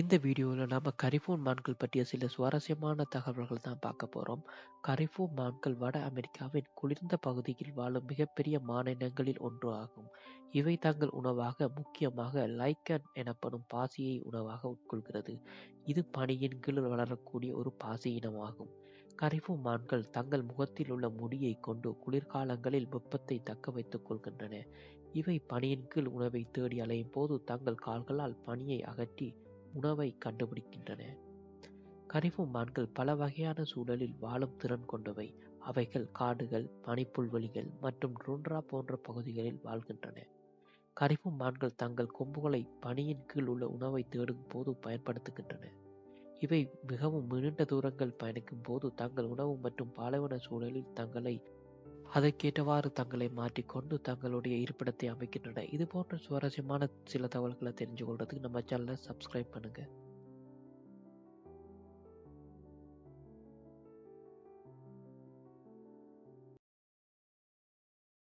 இந்த வீடியோவில் நம்ம கரிஃபோன் மான்கள் பற்றிய சில சுவாரஸ்யமான தகவல்கள் தான் பார்க்க போகிறோம் கரிஃபோ மான்கள் வட அமெரிக்காவின் குளிர்ந்த பகுதியில் வாழும் மிகப்பெரிய மானினங்களில் ஒன்று ஆகும். இவை தங்கள் உணவாக முக்கியமாக லைக்கன் எனப்படும் பாசியை உணவாக உட்கொள்கிறது. இது பனியின் கீழ் வளரக்கூடிய ஒரு பாசி இனமாகும். கரிஃபோ மான்கள் தங்கள் முகத்தில் உள்ள முடியை கொண்டு குளிர்காலங்களில் வெப்பத்தை தக்க வைத்துக் கொள்கின்றன. இவை பனியின் கீழ் உணவை தேடி அலையும் போது தங்கள் கால்களால் பனியை அகற்றி உணவை கண்டுபிடிக்கின்றன. கரிஃபு மான்கள் பல வகையான சூழலில் வாழும் திறன் கொண்டவை. அவைகள் காடுகள் பனிப்புல்வெளிகள் மற்றும் ருண்ட்ரா போன்ற பகுதிகளில் வாழ்கின்றன. கரிஃபு மான்கள் தங்கள் கொம்புகளை பனியின் கீழ் உள்ள உணவை தேடும் போது பயன்படுத்துகின்றன. இவை மிகவும் நீண்ட தூரங்கள் பயணிக்கும் போது தங்கள் உணவு மற்றும் பாலைவன சூழலில் தங்களை அதற்கேற்றவாறு தங்களை மாற்றிக்கொண்டு தங்களுடைய இருப்பிடத்தை அமைக்கின்றன. இது போன்ற சுவாரஸ்யமான சில தகவல்களை தெரிஞ்சு கொள்றதுக்கு நம்ம சேனலை சப்ஸ்கிரைப் பண்ணுங்கள்